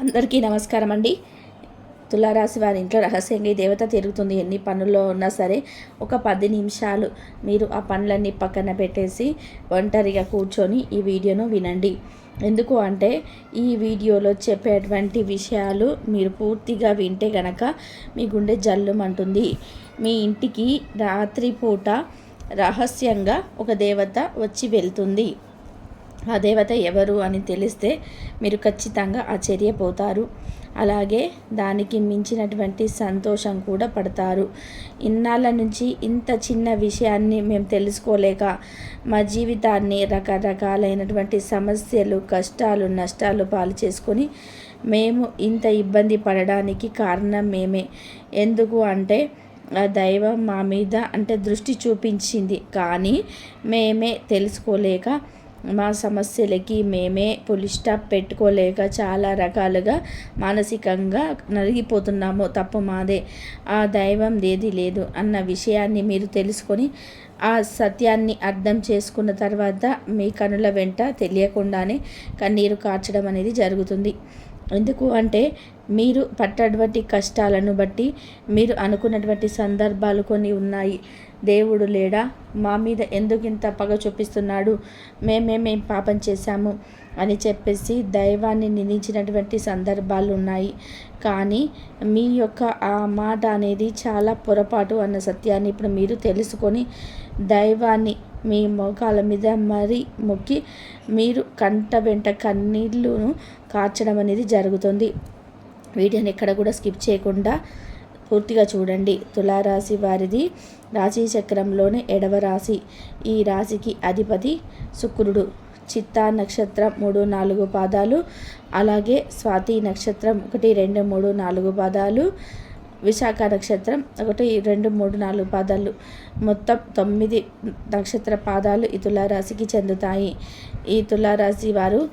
అందరికీ నమస్కారం అండి. తులారాశి వారి ఇంట్లో రహస్యంగా ఈ దేవత తిరుగుతుంది. ఎన్ని పనుల్లో ఉన్నా సరే ఒక పది నిమిషాలు మీరు ఆ పనులన్నీ పక్కన పెట్టేసి ఒంటరిగా కూర్చొని ఈ వీడియోను వినండి. ఎందుకు అంటే ఈ వీడియోలో చెప్పేటువంటి విషయాలు మీరు పూర్తిగా వింటే గనక మీ గుండె జల్లుమంటుంది. మీ ఇంటికి రాత్రిపూట రహస్యంగా ఒక దేవత వచ్చి వెళ్తుంది. ఆ దేవత ఎవరు అని తెలిస్తే మీరు ఖచ్చితంగా ఆశ్చర్యపోతారు. అలాగే దానికి మించినటువంటి సంతోషం కూడా పడతారు. ఇన్నాళ్ళ నుంచి ఇంత చిన్న విషయాన్ని మేము తెలుసుకోలేక మా జీవితాన్ని రకరకాలైనటువంటి సమస్యలు కష్టాలు నష్టాలు పాలు చేసుకొని మేము ఇంత ఇబ్బంది పడడానికి కారణం మేమే. ఎందుకు అంటే ఆ దైవం మా మీద అంటే దృష్టి చూపించింది. కానీ మేమే తెలుసుకోలేక మా సమస్యలకి మేమే పులి స్టాప్ పెట్టుకోలేక చాలా రకాలుగా మానసికంగా నలిగిపోతున్నాము తప్పు మాదే. ఆ దైవం ఏది లేదు అన్న విషయాన్ని మీరు తెలుసుకొని ఆ సత్యాన్ని అర్థం చేసుకున్న తర్వాత మీ కనుల వెంట తెలియకుండానే కన్నీరు కార్చడం అనేది జరుగుతుంది. ఎందుకు అంటే మీరు పట్టటువంటి కష్టాలను బట్టి మీరు అనుకున్నటువంటి సందర్భాలు కొన్ని ఉన్నాయి. దేవుడు లేడా? మా మీద ఎందుకు ఇంత పగ చూపిస్తున్నాడు? మేమే పాపం చేశాము అని చెప్పేసి దైవాన్ని నిందించినటువంటి సందర్భాలు ఉన్నాయి కానీ మీ యొక్క ఆ మాట అనేది చాలా పొరపాటు అన్న సత్యాన్ని ఇప్పుడు మీరు తెలుసుకొని దైవాన్ని మీ మోకాల మీద మరీ మొక్కి మీరు కంట వెంట కన్నీళ్ళను కార్చడం అనేది జరుగుతుంది. వీడియోని ఎక్కడ కూడా స్కిప్ చేయకుండా పూర్తిగా చూడండి. తులారాశి వారిది రాశి చక్రంలోని ఎడవ రాశి. ఈ రాశికి అధిపతి శుక్రుడు. చిత్తా నక్షత్రం మూడు నాలుగు పాదాలు. అలాగే స్వాతి నక్షత్రం ఒకటి రెండు మూడు నాలుగు పాదాలు. విశాఖ నక్షత్రం ఒకటి రెండు మూడు నాలుగు పాదాలు. మొత్తం తొమ్మిది నక్షత్ర పాదాలు ఈ తులారాశికి చెందుతాయి. ఈ తులారాశి వారు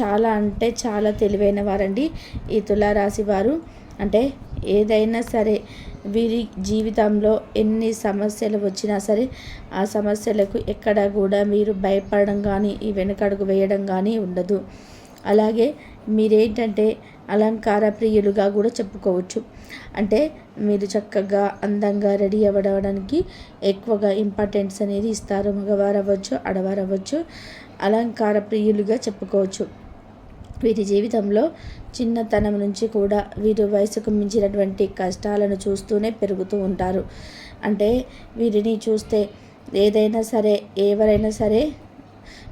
చాలా అంటే చాలా తెలివైన వారండి. ఈ తులారాశి వారు అంటే ఏదైనా సరే వీరి జీవితంలో ఎన్ని సమస్యలు వచ్చినా సరే ఆ సమస్యలకు ఎక్కడ కూడా మీరు భయపడడం కానీ ఈ వెనకడుగు వేయడం కానీ ఉండదు. అలాగే మీరేంటంటే అలంకార ప్రియులుగా కూడా చెప్పుకోవచ్చు. అంటే మీరు చక్కగా అందంగా రెడీ అవ్వడానికి ఎక్కువగా ఇంపార్టెన్స్ అనేది ఇస్తారు. మగవారు అవ్వచ్చు ఆడవారు అవ్వచ్చు అలంకార ప్రియులుగా చెప్పుకోవచ్చు. వీరి జీవితంలో చిన్నతనం నుంచి కూడా వీరు వయసుకు మించినటువంటి కష్టాలను చూస్తూనే పెరుగుతూ ఉంటారు. అంటే వీరిని చూస్తే ఏదైనా సరే ఎవరైనా సరే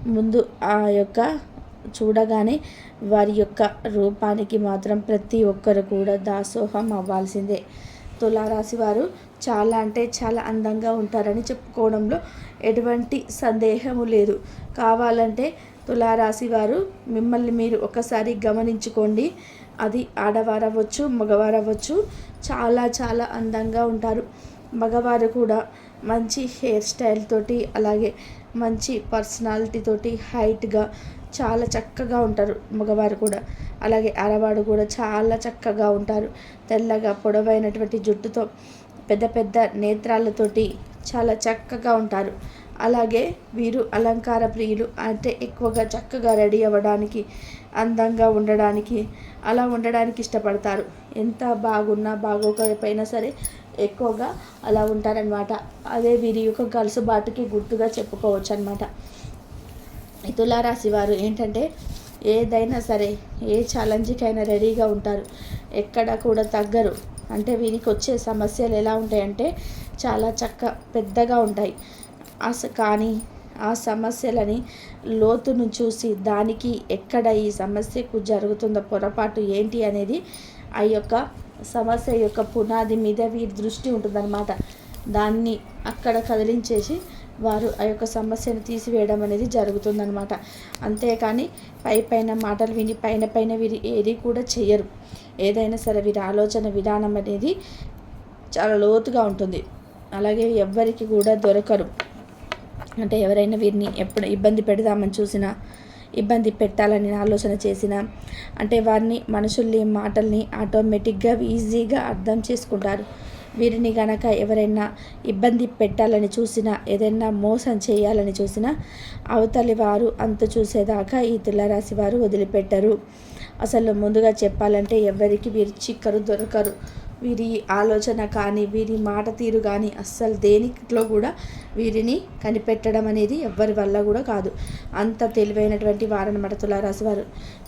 ముందు ఆ యొక్క చూడగానే వారి యొక్క రూపానికి మాత్రం ప్రతి ఒక్కరు కూడా దాసోహం అవ్వాల్సిందే. తులారాశి వారు చాలా అంటే చాలా అందంగా ఉంటారని చెప్పుకోవడంలో ఎటువంటి సందేహము లేదు. కావాలంటే తులారాశి వారు మిమ్మల్ని మీరు ఒకసారి గమనించుకోండి. అది ఆడవారు అవ్వచ్చు మగవారు అవ్వచ్చు చాలా చాలా అందంగా ఉంటారు. మగవారు కూడా మంచి హెయిర్ స్టైల్ తోటి అలాగే మంచి పర్సనాలిటీ తోటి హైట్గా చాలా చక్కగా ఉంటారు మగవారు కూడా. అలాగే ఆడవాడు కూడా చాలా చక్కగా ఉంటారు. తెల్లగా పొడవైనటువంటి జుట్టుతో పెద్ద పెద్ద నేత్రాలతోటి చాలా చక్కగా ఉంటారు. అలాగే వీరు అలంకార ప్రియులు అంటే ఎక్కువగా చక్కగా రెడీ అవ్వడానికి అందంగా ఉండడానికి అలా ఉండడానికి ఇష్టపడతారు. ఎంత బాగున్నా బాగోకపోయినా సరే ఎక్కువగా అలా ఉంటారనమాట అదే వీరి యొక్క గలుసుబాటుకి గుర్తుగా చెప్పుకోవచ్చు అనమాట తులారాశి వారు ఏంటంటే ఏదైనా సరే ఏ ఛాలెంజ్కైనా రెడీగా ఉంటారు. ఎక్కడ కూడా తగ్గరు. అంటే వీరికి వచ్చే సమస్యలు ఎలా ఉంటాయంటే చాలా చక్క పెద్దగా ఉంటాయి. అస కానీ ఆ సమస్యలని లోతును చూసి దానికి ఎక్కడ ఈ సమస్యకు జరుగుతున్న పొరపాటు ఏంటి అనేది ఆ యొక్క సమస్య యొక్క పునాది మీద వీరి దృష్టి ఉంటుందన్నమాట. దాన్ని అక్కడ కదిలించేసి వారు ఆ యొక్క సమస్యను తీసివేయడం అనేది జరుగుతుందనమాట అంతేకాని పై పైన మాటలు విని పైన పైన వీరి ఏది కూడా చేయరు. ఏదైనా సరే వీరి ఆలోచన విధానం అనేది చాలా లోతుగా ఉంటుంది. అలాగే ఎవ్వరికి కూడా దొరకరు. అంటే ఎవరైనా వీరిని ఎప్పుడు ఇబ్బంది పెడదామని చూసినా ఇబ్బంది పెట్టాలని ఆలోచన చేసిన అంటే వారిని మనుషుల్ని మాటల్ని ఆటోమేటిక్గా ఈజీగా అర్థం చేసుకుంటారు. వీరిని గనక ఎవరైనా ఇబ్బంది పెట్టాలని చూసినా ఏదైనా మోసం చేయాలని చూసినా అవతలి వారు అంత చూసేదాకా ఈ తులారాశి వారు వదిలిపెట్టరు. అసలు ముందుగా చెప్పాలంటే ఎవరికి వీరు చిక్కరు దొరకరు. వీరి ఆలోచన కానీ వీరి మాట తీరు కానీ అస్సలు దేనిలో కూడా వీరిని కనిపెట్టడం అనేది ఎవ్వరి వల్ల కూడా కాదు. అంత తెలివైనటువంటి వారనమాట తులారాశి వారు.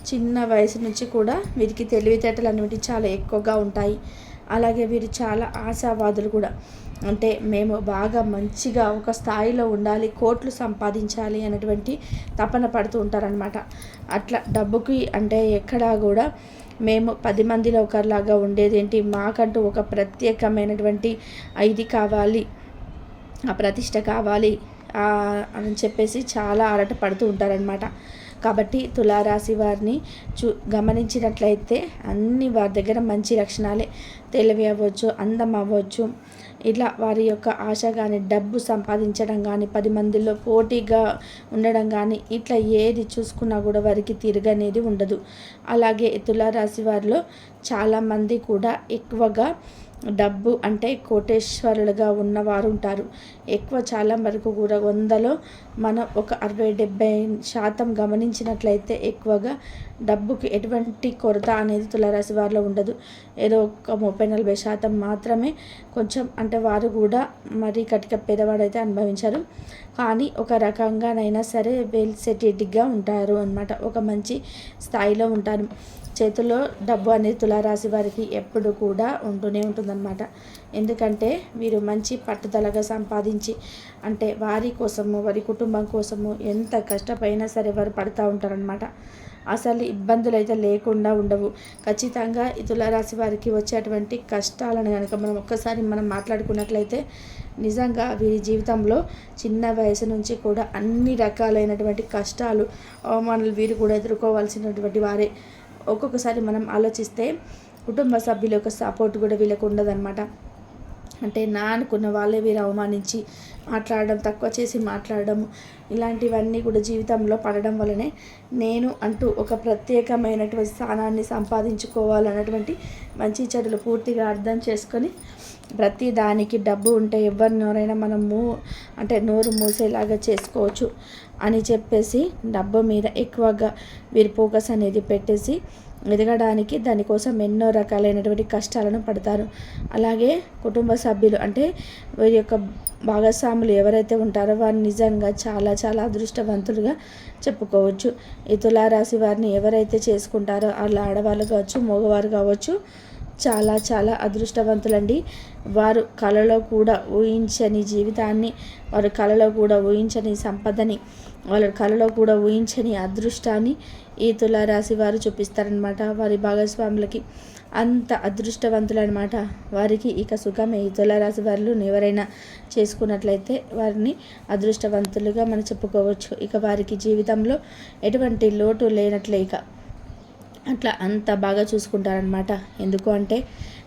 చిన్న వయసు నుంచి కూడా వీరికి తెలివితేటలు అనేవి చాలా ఎక్కువగా ఉంటాయి. అలాగే వీరు చాలా ఆశావాదులు కూడా. అంటే మేము బాగా మంచిగా ఒక స్థాయిలో ఉండాలి కోట్లు సంపాదించాలి అనేటువంటి తపన పడుతూ ఉంటారనమాట అట్లా డబ్బుకి అంటే ఎక్కడా కూడా మేము పది మందిలో ఒకరిలాగా ఉండేదేంటి? మాకంటూ ఒక ప్రత్యేకమైనటువంటి ఇది కావాలి. ఆ ప్రతిష్ట కావాలి. అని చెప్పేసి చాలా ఆరాట పడుతూ ఉంటారనమాట కాబట్టి తులారాశి వారిని చూ గమనించినట్లయితే అన్ని వారి దగ్గర మంచి లక్షణాలే తెలివి అవ్వచ్చు అందం అవ్వచ్చు ఇట్లా వారి యొక్క ఆశ కానీ డబ్బు సంపాదించడం కానీ పది మందిలో పోటీగా ఉండడం కానీ ఇట్లా ఏది చూసుకున్నా కూడా వారికి తిరగనేది ఉండదు. అలాగే తులారాశి వారిలో చాలామంది కూడా ఎక్కువగా డబ్బు అంటే కోటేశ్వరులుగా ఉన్నవారు ఉంటారు ఎక్కువ చాలా వరకు కూడా వందలో మనం ఒక అరవై డెబ్బై శాతం గమనించినట్లయితే ఎక్కువగా డబ్బుకి ఎటువంటి కొరత అనేది తులరాశి వారిలో ఉండదు. ఏదో ఒక ముప్పై నలభై శాతం మాత్రమే కొంచెం అంటే వారు కూడా మరీ కటిక పేదవాడైతే అనుభవించారు. కానీ ఒక రకంగానైనా సరే వెల్ సెటిల్డ్గా ఉంటారు అనమాట ఒక మంచి స్థాయిలో ఉంటారు. చేతిలో డబ్బు అనేది తులారాశి వారికి ఎప్పుడు కూడా ఉంటూనే ఉంటుందన్నమాట. ఎందుకంటే వీరు మంచి పట్టుదలగా సంపాదించి అంటే వారి కోసము వారి కుటుంబం కోసము ఎంత కష్టపైనా సరే వారు పడుతూ ఉంటారనమాట అసలు ఇబ్బందులు అయితే లేకుండా ఉండవు. ఖచ్చితంగా ఈ తులారాశి వారికి వచ్చేటువంటి కష్టాలను కనుక మనం ఒక్కసారి మనం మాట్లాడుకున్నట్లయితే నిజంగా వీరి జీవితంలో చిన్న వయసు నుంచి కూడా అన్ని రకాలైనటువంటి కష్టాలు అవమానాలు వీరు కూడా ఎదుర్కోవాల్సినటువంటి వారే. ఒక్కొక్కసారి మనం ఆలోచిస్తే కుటుంబ సభ్యుల యొక్క సపోర్ట్ కూడా వీళ్ళకు ఉండదన్నమాట. అంటే నా అనుకున్న వాళ్ళే వీరు అవమానించి మాట్లాడడం తక్కువ చేసి మాట్లాడడం ఇలాంటివన్నీ కూడా జీవితంలో పడడం వల్లనే నేను అంటూ ఒక ప్రత్యేకమైనటువంటి స్థానాన్ని సంపాదించుకోవాలన్నటువంటి మంచి చెడులు పూర్తిగా అర్థం చేసుకొని ప్రతి దానికి డబ్బు ఉంటే ఎవరినోరైనా మనం మూ అంటే నోరు మూసేలాగా చేసుకోవచ్చు అని చెప్పేసి డబ్బు మీద ఎక్కువగా వీరు ఫోకస్ అనేది పెట్టేసి ఎదగడానికి దానికోసం ఎన్నో రకాలైనటువంటి కష్టాలను పడతారు. అలాగే కుటుంబ సభ్యులు అంటే వీరి యొక్క భాగస్వాములు ఎవరైతే ఉంటారో వారు నిజంగా చాలా చాలా అదృష్టవంతులుగా చెప్పుకోవచ్చు. ఈ తులారాశి వారిని ఎవరైతే చేసుకుంటారో వాళ్ళ ఆడవాళ్ళు కావచ్చు మగవారు కావచ్చు చాలా చాలా అదృష్టవంతులండి. వారు కళలో కూడా ఊహించని జీవితాన్ని వారు కళలో కూడా ఊహించని సంపదని వాళ్ళ కళలో కూడా ఊహించని అదృష్టాన్ని ఈ తులారాశి వారు చూపిస్తారనమాట వారి భాగస్వాములకి అంత అదృష్టవంతులు అనమాట వారికి ఇక సుఖమే. ఈ తులారాశి వారు ఎవరైనా చేసుకున్నట్లయితే వారిని అదృష్టవంతులుగా మనం చెప్పుకోవచ్చు. ఇక వారికి జీవితంలో ఎటువంటి లోటు లేనట్లే ఇక. అట్లా అంత బాగా చూసుకుంటారనమాట ఎందుకు అంటే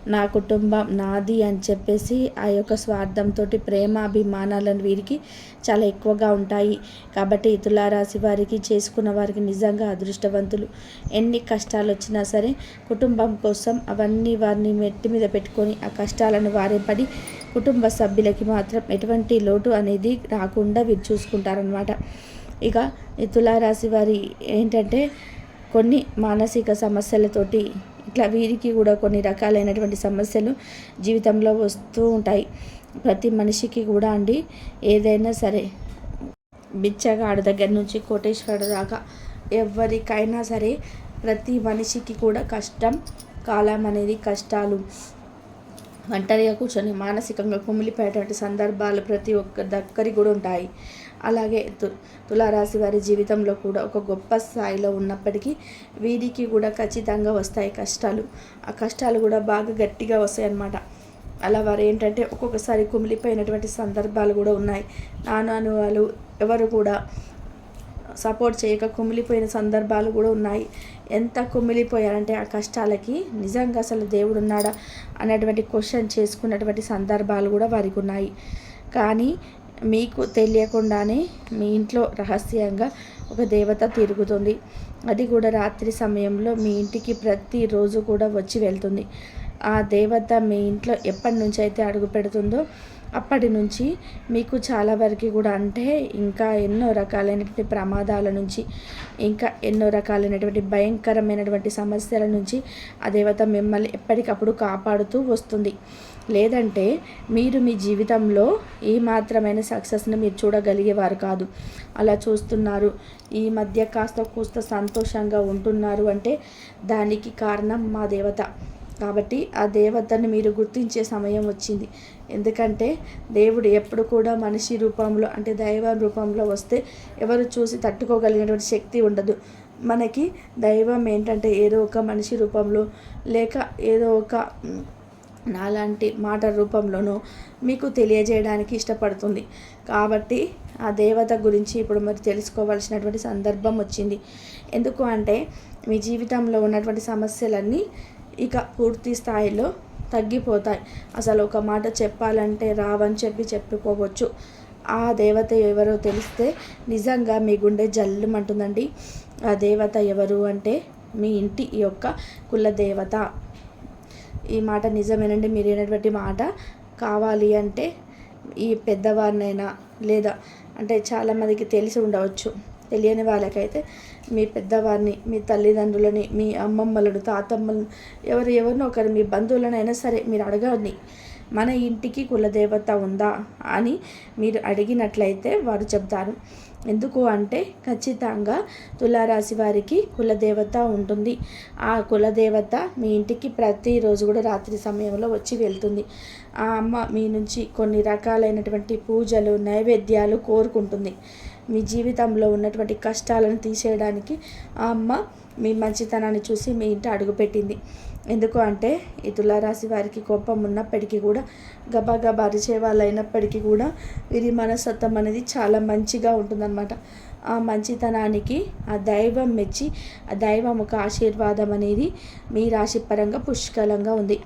నా కుటుంబం నాది అని చెప్పేసి ఆ యొక్క స్వార్థంతో ప్రేమ అభిమానాలను వీరికి చాలా ఎక్కువగా ఉంటాయి. కాబట్టి తులారాశి వారికి చేసుకున్న వారికి నిజంగా అదృష్టవంతులు. ఎన్ని కష్టాలు వచ్చినా సరే కుటుంబం కోసం అవన్నీ వారిని మెట్టి మీద పెట్టుకొని ఆ కష్టాలను వారే పడి కుటుంబ సభ్యులకి మాత్రం ఎటువంటి లోటు అనేది రాకుండా వీరు చూసుకుంటారనమాట ఇక ఈ తులారాశి వారి ఏంటంటే కొన్ని మానసిక సమస్యలతోటి ఇట్లా వీరికి కూడా కొన్ని రకాలైనటువంటి సమస్యలు జీవితంలో వస్తూ ఉంటాయి. ప్రతి మనిషికి కూడా అండి ఏదైనా సరే. బిచ్చగాడు దగ్గర నుంచి కోటేశ్వరుడు దాకా ఎవరికైనా సరే ప్రతి మనిషికి కూడా కష్టం కాలం అనేది కష్టాలు. ఒంటరిగా కూర్చొని మానసికంగా కుమిలిపోయేటువంటి సందర్భాలు ప్రతి ఒక్క దగ్గరికి కూడా ఉంటాయి. అలాగే తు తులారాశి వారి జీవితంలో కూడా ఒక గొప్ప స్థాయిలో ఉన్నప్పటికీ వీరికి కూడా ఖచ్చితంగా వస్తాయి కష్టాలు. ఆ కష్టాలు కూడా బాగా గట్టిగా వస్తాయి అన్నమాట అలా వారు ఏంటంటే ఒక్కొక్కసారి కుమిలిపోయినటువంటి సందర్భాలు కూడా ఉన్నాయి. నాను వాళ్ళు ఎవరు కూడా సపోర్ట్ చేయక కుమిలిపోయిన సందర్భాలు కూడా ఉన్నాయి. ఎంత కుమిలిపోయారంటే ఆ కష్టాలకి నిజంగా అసలు దేవుడు ఉన్నాడా? అనేటువంటి క్వశ్చన్ చేసుకున్నటువంటి సందర్భాలు కూడా వారికి ఉన్నాయి. కానీ మీకు తెలియకుండానే మీ ఇంట్లో రహస్యంగా ఒక దేవత తిరుగుతుంది. అది కూడా రాత్రి సమయంలో మీ ఇంటికి ప్రతిరోజు కూడా వచ్చి వెళ్తుంది. ఆ దేవత మీ ఇంట్లో ఎప్పటి నుంచి అయితే అడుగు పెడుతుందో అప్పటి నుంచి మీకు చాలా వరకు కూడా అంటే ఇంకా ఎన్నో రకాలైనటువంటి ప్రమాదాల నుంచి ఇంకా ఎన్నో రకాలైనటువంటి భయంకరమైనటువంటి సమస్యల నుంచి ఆ దేవత మిమ్మల్ని ఎప్పటికప్పుడు కాపాడుతూ వస్తుంది. లేదంటే మీరు మీ జీవితంలో ఏ మాత్రమైన సక్సెస్ని మీరు చూడగలిగేవారు కాదు. అలా చూస్తున్నారు. ఈ మధ్య కాస్త కూస్త సంతోషంగా ఉంటున్నారు అంటే దానికి కారణం మా దేవత. కాబట్టి ఆ దేవతను మీరు గుర్తించే సమయం వచ్చింది. ఎందుకంటే దేవుడు ఎప్పుడు కూడా మనిషి రూపంలో అంటే దైవ రూపంలో వస్తే ఎవరు చూసి తట్టుకోగలిగినటువంటి శక్తి ఉండదు. మనకి దైవం ఏంటంటే ఏదో ఒక మనిషి రూపంలో లేక ఏదో ఒక నాలాంటి మాట రూపంలోనూ మీకు తెలియజేయడానికి ఇష్టపడుతుంది. కాబట్టి ఆ దేవత గురించి ఇప్పుడు మరి తెలుసుకోవాల్సినటువంటి సందర్భం వచ్చింది. ఎందుకు అంటే మీ జీవితంలో ఉన్నటువంటి సమస్యలన్నీ ఇక పూర్తి స్థాయిలో తగ్గిపోతాయి. అసలు ఒక మాట చెప్పాలంటే రావని చెప్పి చెప్పుకోవచ్చు. ఆ దేవత ఎవరో తెలిస్తే నిజంగా మీ గుండె జల్లుమంటుందండి. ఆ దేవత ఎవరు అంటే మీ ఇంటి యొక్క కుల దేవత. ఈ మాట నిజమేనండి మీరు అనేటువంటి మాట కావాలి అంటే ఈ పెద్దవారినైనా లేదా అంటే చాలామందికి తెలిసి ఉండవచ్చు. తెలియని వాళ్ళకైతే మీ పెద్దవారిని మీ తల్లిదండ్రులని మీ అమ్మమ్మలను తాతమ్మలను ఎవరు ఎవరినో ఒకరు మీ బంధువులనైనా సరే మీరు అడగండి. మన ఇంటికి కులదేవత ఉందా అని మీరు అడిగినట్లయితే వారు చెప్తారు ఎందుకు అంటే ఖచ్చితంగా తులారాశి వారికి కులదేవత ఉంటుంది. ఆ కులదేవత మీ ఇంటికి ప్రతిరోజు కూడా రాత్రి సమయంలో వచ్చి వెళ్తుంది. ఆ అమ్మ మీ నుంచి కొన్ని రకాలైనటువంటి పూజలు నైవేద్యాలు కోరుకుంటుంది. మీ జీవితంలో ఉన్నటువంటి కష్టాలను తీసేయడానికి ఆ అమ్మ మీ మంచితనాన్ని చూసి మీ ఇంటి అడుగుపెట్టింది. ఎందుకు అంటే ఈ తులారాశి వారికి కోపం ఉన్నప్పటికీ కూడా గబాగబా అరిచే వాళ్ళు అయినప్పటికీ కూడా వీరి మనస్తత్వం అనేది చాలా మంచిగా ఉంటుందన్నమాట. ఆ మంచితనానికి ఆ దైవం మెచ్చి ఆ దైవం ఒక ఆశీర్వాదం అనేది మీ రాశి పరంగా పుష్కలంగా ఉంది.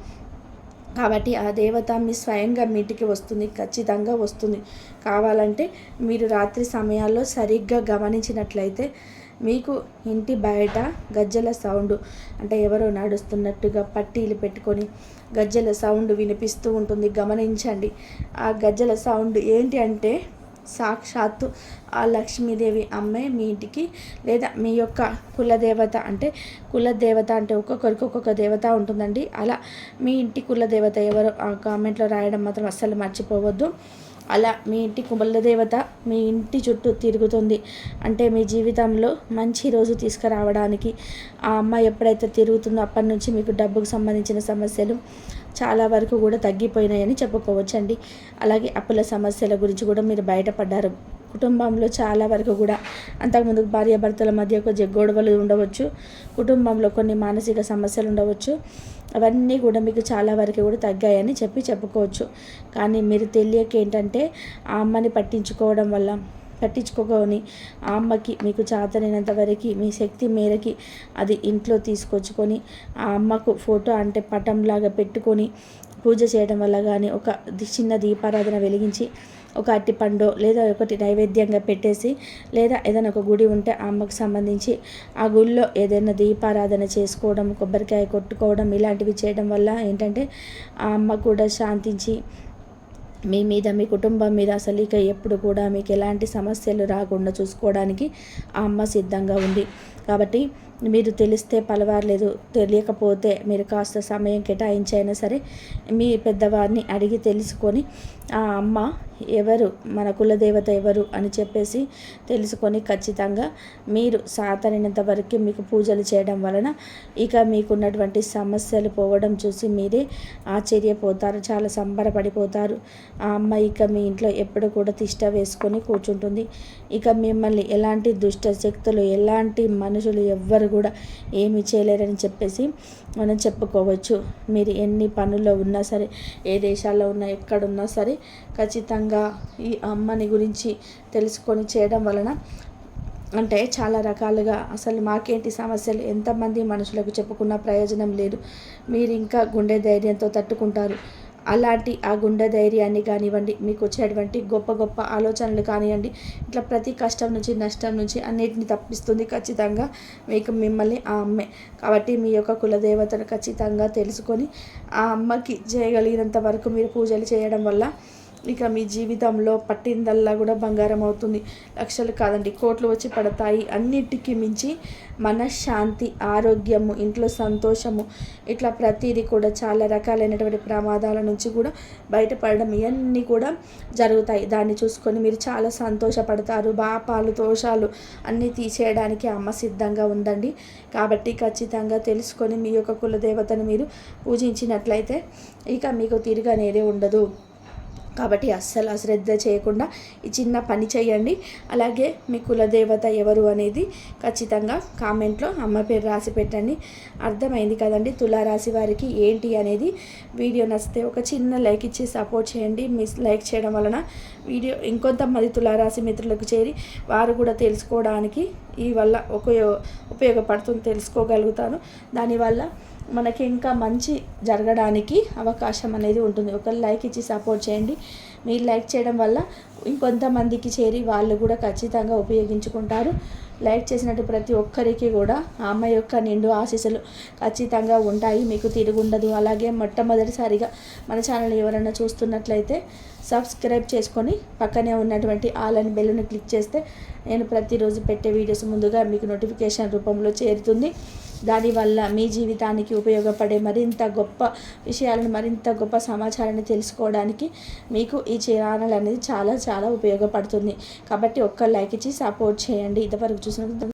కాబట్టి ఆ దేవత మీ స్వయంగా మీ ఇంటికి వస్తుంది ఖచ్చితంగా వస్తుంది. కావాలంటే మీరు రాత్రి సమయాల్లో సరిగ్గా గమనించినట్లయితే మీకు ఇంటి బయట గజ్జల సౌండ్ అంటే ఎవరో నడుస్తున్నట్టుగా పట్టీలు పెట్టుకొని గజ్జల సౌండ్ వినిపిస్తూ ఉంటుంది. గమనించండి. ఆ గజ్జల సౌండ్ ఏంటి అంటే సాక్షాత్తు ఆ లక్ష్మీదేవి అమ్మే మీ ఇంటికి లేదా మీ యొక్క కులదేవత అంటే కులదేవత అంటే ఒక్కొక్కరికి ఒక్కొక్క దేవత ఉంటుందండి. అలా మీ ఇంటి కులదేవత ఎవరు ఆ కామెంట్లో రాయడం మాత్రం అస్సలు మర్చిపోవద్దు. అలా మీ ఇంటి కుమలదేవత మీ ఇంటి చుట్టూ తిరుగుతుంది. అంటే మీ జీవితంలో మంచి రోజు తీసుకురావడానికి ఆ అమ్మ ఎప్పుడైతే తిరుగుతుందో అప్పటి నుంచి మీకు డబ్బుకు సంబంధించిన సమస్యలు చాలా వరకు కూడా తగ్గిపోయినాయని చెప్పుకోవచ్చండి. అలాగే అప్పుల సమస్యల గురించి కూడా మీరు బయటపడ్డారు. కుటుంబంలో చాలా వరకు కూడా అంతకుముందు భార్యాభర్తల మధ్య ఒక గొడవలు ఉండవచ్చు. కుటుంబంలో కొన్ని మానసిక సమస్యలు ఉండవచ్చు. అవన్నీ కూడా మీకు చాలా వరకు కూడా తగ్గాయని చెప్పి చెప్పుకోవచ్చు. కానీ మీరు తెలియక ఏంటంటే ఆ అమ్మని పట్టించుకోవడం వల్ల పట్టించుకోని ఆ అమ్మకి మీకు చేతనైనంత వరకు మీ శక్తి మేరకి అది ఇంట్లో తీసుకొచ్చుకొని ఆ అమ్మకు ఫోటో అంటే పటంలాగా పెట్టుకొని పూజ చేయడం వల్ల కానీ ఒక చిన్న దీపారాధన వెలిగించి ఒక అరటిపండు లేదా ఒకటి నైవేద్యంగా పెట్టేసి లేదా ఏదైనా ఒక గుడి ఉంటే ఆ అమ్మకు సంబంధించి ఆ గుడిలో ఏదైనా దీపారాధన చేసుకోవడం కొబ్బరికాయ కొట్టుకోవడం ఇలాంటివి చేయడం వల్ల ఏంటంటే ఆ అమ్మ కూడా శాంతించి మీ మీద మీ కుటుంబం మీద అసలు ఇక ఎప్పుడు కూడా మీకు ఎలాంటి సమస్యలు రాకుండా చూసుకోవడానికి ఆ అమ్మ సిద్ధంగా ఉంది. కాబట్టి మీరు తెలిస్తే పలవారలేదు తెలియకపోతే మీరు కాస్త సమయం కేటాయించైనా సరే మీ పెద్దవారిని అడిగి తెలుసుకొని ఆ అమ్మ ఎవరు? మన కులదేవత ఎవరు? అని చెప్పేసి తెలుసుకొని ఖచ్చితంగా మీరు సాతనినంత వరకు మీకు పూజలు చేయడం వలన ఇక మీకున్నటువంటి సమస్యలు పోవడం చూసి మీరే ఆశ్చర్యపోతారు చాలా సంబరపడిపోతారు. ఆ అమ్మ ఇక మీ ఇంట్లో ఎప్పుడు కూడా తిష్ట వేసుకొని కూర్చుంటుంది. ఇక మిమ్మల్ని ఎలాంటి దుష్ట శక్తులు ఎలాంటి మనుషులు ఎవ్వరు కూడా ఏమి చేయలేరని చెప్పేసి మనం చెప్పుకోవచ్చు. మీరు ఎన్ని పనుల్లో ఉన్నా సరే ఏ దేశాల్లో ఉన్నా ఎక్కడున్నా సరే ఖచ్చితంగా ఈ అమ్మని గురించి తెలుసుకొని చేయడం వలన అంటే చాలా రకాలుగా అసలు మాకేంటి సమస్యలు? ఎంతమంది మనుషులకు చెప్పుకున్న ప్రయోజనం లేదు. మీరు ఇంకా గుండె ధైర్యంతో తట్టుకుంటారు. అలాంటి ఆ గుండె ధైర్యాన్ని కానివ్వండి మీకు వచ్చేటువంటి గొప్ప గొప్ప ఆలోచనలు కానివ్వండి ఇట్లా ప్రతి కష్టం నుంచి నష్టం నుంచి అన్నిటిని తప్పిస్తుంది ఖచ్చితంగా మీకు మిమ్మల్ని ఆ అమ్మే. కాబట్టి మీ యొక్క కులదేవతను ఖచ్చితంగా తెలుసుకొని ఆ అమ్మకి చేయగలిగినంత వరకు మీరు పూజలు చేయడం వల్ల ఇక మీ జీవితంలో పట్టిందల్లా కూడా బంగారం అవుతుంది. లక్షలు కాదండి కోట్లు వచ్చి పడతాయి. అన్నిటికీ మించి మనశ్శాంతి ఆరోగ్యము ఇంట్లో సంతోషము ఇట్లా ప్రతిదీ కూడా చాలా రకాలైనటువంటి ప్రమాదాల నుంచి కూడా బయటపడడం ఇవన్నీ కూడా జరుగుతాయి. దాన్ని చూసుకొని మీరు చాలా సంతోషపడతారు. పాపాలు దోషాలు అన్నీ తీసేయడానికి అమ్మ సిద్ధంగా ఉందండి. కాబట్టి ఖచ్చితంగా తెలుసుకొని మీ యొక్క కులదేవతను మీరు పూజించినట్లయితే ఇక మీకు తిరిగనేదే ఉండదు. కాబట్టి అస్సలు అశ్రద్ధ చేయకుండా ఈ చిన్న పని చేయండి. అలాగే మీ కులదేవత ఎవరు అనేది ఖచ్చితంగా కామెంట్లో అమ్మ పేరు రాసి పెట్టండి. అర్థమైంది కదండి తులారాశి వారికి ఏంటి అనేది. వీడియో నచ్చితే ఒక చిన్న లైక్ ఇచ్చి సపోర్ట్ చేయండి. మిస్ లైక్ చేయడం వలన వీడియో ఇంకొంతమంది తులారాశి మిత్రులకు చేరి వారు కూడా తెలుసుకోవడానికి ఈ వల్ల ఉపయోగ ఉపయోగపడుతుంది తెలుసుకోగలుగుతాను. దానివల్ల మనకి ఇంకా మంచి జరగడానికి అవకాశం అనేది ఉంటుంది. ఒకరు లైక్ ఇచ్చి సపోర్ట్ చేయండి. మీరు లైక్ చేయడం వల్ల ఇంకొంతమందికి చేరి వాళ్ళు కూడా ఖచ్చితంగా ఉపయోగించుకుంటారు. లైక్ చేసినట్టు ప్రతి ఒక్కరికి కూడా ఆమె యొక్క నిండు ఆశీస్సులు ఖచ్చితంగా ఉంటాయి. మీకు తిరుగుండదు అలాగే మొట్టమొదటిసారిగా మన ఛానల్ ఎవరైనా చూస్తున్నట్లయితే సబ్స్క్రైబ్ చేసుకొని పక్కనే ఉన్నటువంటి ఆల్ అని బెల్లుని క్లిక్ చేస్తే నేను ప్రతిరోజు పెట్టే వీడియోస్ ముందుగా మీకు నోటిఫికేషన్ రూపంలో చేరుతుంది. దానివల్ల మీ జీవితానికి ఉపయోగపడే మరింత గొప్ప విషయాలను మరింత గొప్ప సమాచారాన్ని తెలుసుకోవడానికి మీకు ఈ ఛానల్ అనేది చాలా చాలా ఉపయోగపడుతుంది. కాబట్టి ఒక్క లైక్ ఇచ్చి సపోర్ట్ చేయండి. ఇంతవరకు చూసిన